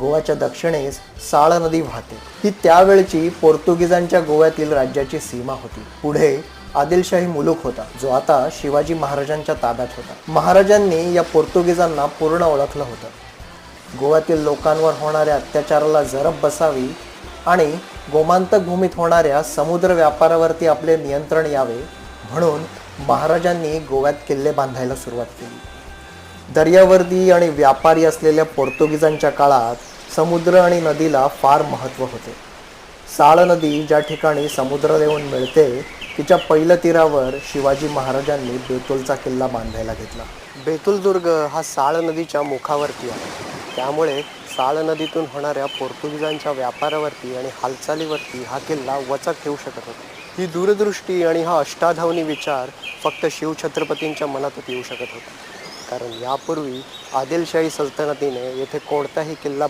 गोव्याच्या दक्षिणेस साळ नदी वाहते. ही त्यावेळची पोर्तुगीजांच्या गोव्यातील राज्याची सीमा होती. पुढे आदिलशाही मुलुख होता जो आता शिवाजी महाराजांच्या ताब्यात होता. महाराजांनी या पोर्तुगीजांना पूर्ण ओळखलं होतं. गोव्यातील लोकांवर होणाऱ्या अत्याचाराला जरब बसावी आणि गोमांतक भूमीत होणाऱ्या समुद्र व्यापारावरती आपले नियंत्रण यावे म्हणून महाराजांनी गोव्यात किल्ले बांधायला सुरुवात केली. दर्यावर्दी आणि व्यापारी असलेल्या पोर्तुगीजांच्या काळात समुद्र आणि नदीला फार महत्त्व होते. साळ नदी ज्या ठिकाणी समुद्र देऊन मिळते तिच्या पहिल्या तीरावर शिवाजी महाराजांनी बेतुलचा किल्ला बांधायला घेतला. बेतुल दुर्ग हा साळ नदीच्या मुखावरती आहे. त्यामुळे साळ नदीतून होणाऱ्या पोर्तुगीजांच्या व्यापारावरती आणि हालचालीवरती हा किल्ला वचक ठेवू शकत होता. ही दूरदृष्टी आणि हा अष्टाधावनी विचार फक्त शिवछत्रपतींच्या मनातच येऊ शकत होता. कारण यापूर्वी आदिलशाही सल्तनतीने येथे कोणताही किल्ला